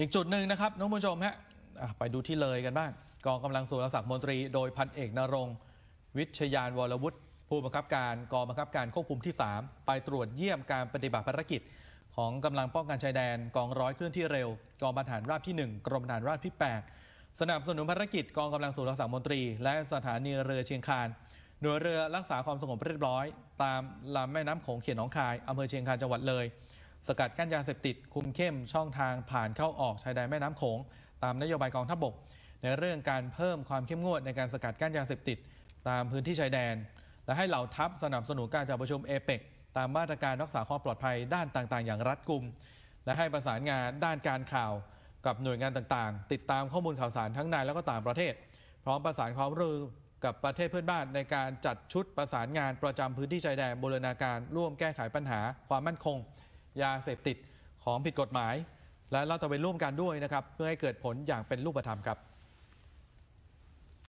อีกจุดหนึ่งนะครับน้องผู้ชมฮะไปดูที่เลยกันบ้างกองกำลังสุรศักดิ์มนตรี โดยพันเอกนรงวิชยานวรวุฒิผู้บังคับการกองบังคับการควบคุมที่ 3 ไปตรวจเยี่ยมการปฏิบัติภารกิจ ของกำลังป้องกันชายแดนกองร้อยเคลื่อนที่เร็ว กองบัญฐานราบที่ 1 กรมฐานราบที่ 8 สนับสนุนภารกิจกองกำลังสุรศักดิ์มนตรี และสถานีเรือเชียงคานหน่วยเรือรักษาความสงบเรียบร้อย ตามลำแม่น้ำโขงเขียนหนองคายอำเภอเชียงคานจังหวัดเลย สกัดกั้นยาเสพติด คุมเข้มช่องทางผ่านเข้าออกชายแดนแม่น้ำโขง ตามนโยบายกองทัพบก ในเรื่องการเพิ่มความเข้มงวดในการสกัดกั้นยาเสพติด ตามพื้นที่ชายแดน และให้เหล่าทัพสนับสนุนการจัดประชุมเอเปกตามมาตรการรักษาความปลอดภัยด้านต่างๆ อย่างรัดกุม และให้ประสานงานด้านการข่าวกับหน่วยงานต่างๆ ติดตามข้อมูลข่าวสารทั้งในและก็ต่างประเทศ พร้อมประสานความร่วมมือกับประเทศเพื่อนบ้านในการจัดชุดประสานงานประจำพื้นที่ชายแดนบูรณาการร่วมแก้ไขปัญหาความมั่นคง ยาเสพติดของผิดกฎหมาย และลาดตระเวนร่วมกันด้วยนะครับ เพื่อให้เกิดผลอย่างเป็นรูปธรรมครับ